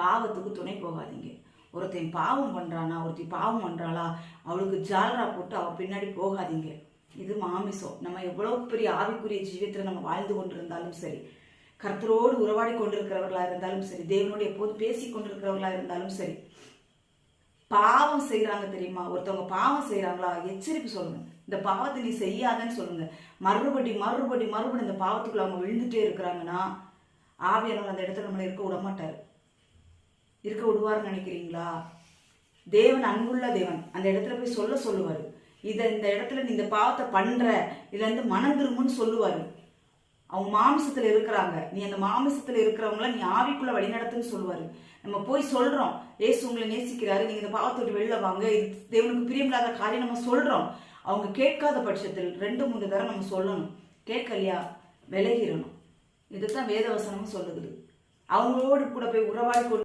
பாவத்துக்கு துணை போகாதீங்க. ஒருத்தன் பாவம் பண்ணுறானா ஒருத்தி பாவம் பண்ணுறாளா அவளுக்கு ஜாலரா போட்டு அவள் பின்னாடி போகாதீங்க. இது மாமிசம். நம்ம எவ்வளோ பெரிய ஆவிக்குரிய ஜீவியத்தில் நம்ம வாழ்ந்து கொண்டிருந்தாலும் சரி கர்த்தரோடு உறவாடி கொண்டிருக்கிறவர்களாக இருந்தாலும் சரி தேவனோடு எப்போது பேசி கொண்டிருக்கிறவர்களாக இருந்தாலும் சரி பாவம் செய்கிறாங்க தெரியுமா? ஒருத்தவங்க பாவம் செய்கிறாங்களா எச்சரிப்பு சொல்லுங்க. இந்த பாவத்தை நீ செய்யாதன்னு சொல்லுங்க. மறுபடி மறுபடி மறுபடி இந்த பாவத்துக்குள்ள அவங்க விழுந்துட்டே இருக்கிறாங்கன்னா ஆவியானவர் அந்த இடத்துல நம்மளை இருக்க விட மாட்டார் இருக்க விடுவார்னு நினைக்கிறீங்களா? தேவன் அன்புள்ள தேவன். அந்த இடத்துல போய் சொல்ல சொல்லுவார். இதை இந்த இடத்துல நீ இந்த பாவத்தை பண்ணுற இதுலேருந்து மனம் திரும்புன்னு சொல்லுவார். அவங்க மாமிசத்தில் இருக்கிறாங்க. நீ அந்த மாமிசத்தில் இருக்கிறவங்கள நீ ஆவிக்குள்ள வழிநடத்துன்னு சொல்லுவாரு. நம்ம போய் சொல்கிறோம் ஏசு உங்களை நேசிக்கிறாரு. நீங்கள் இந்த பாவத்தை விட்டு வெளில வாங்க. இது தேவனுக்கு பிரியமில்லாத காரியம் நம்ம சொல்கிறோம் அவங்க கேட்காத பட்சத்தில் ரெண்டு மூணு தடவை நம்ம சொல்லணும். கேட்கலையா? விலகிடணும். இதுதான் வேதவசனமும் சொல்லுது. அவங்களோடு கூட போய் உறவாடி கொண்டு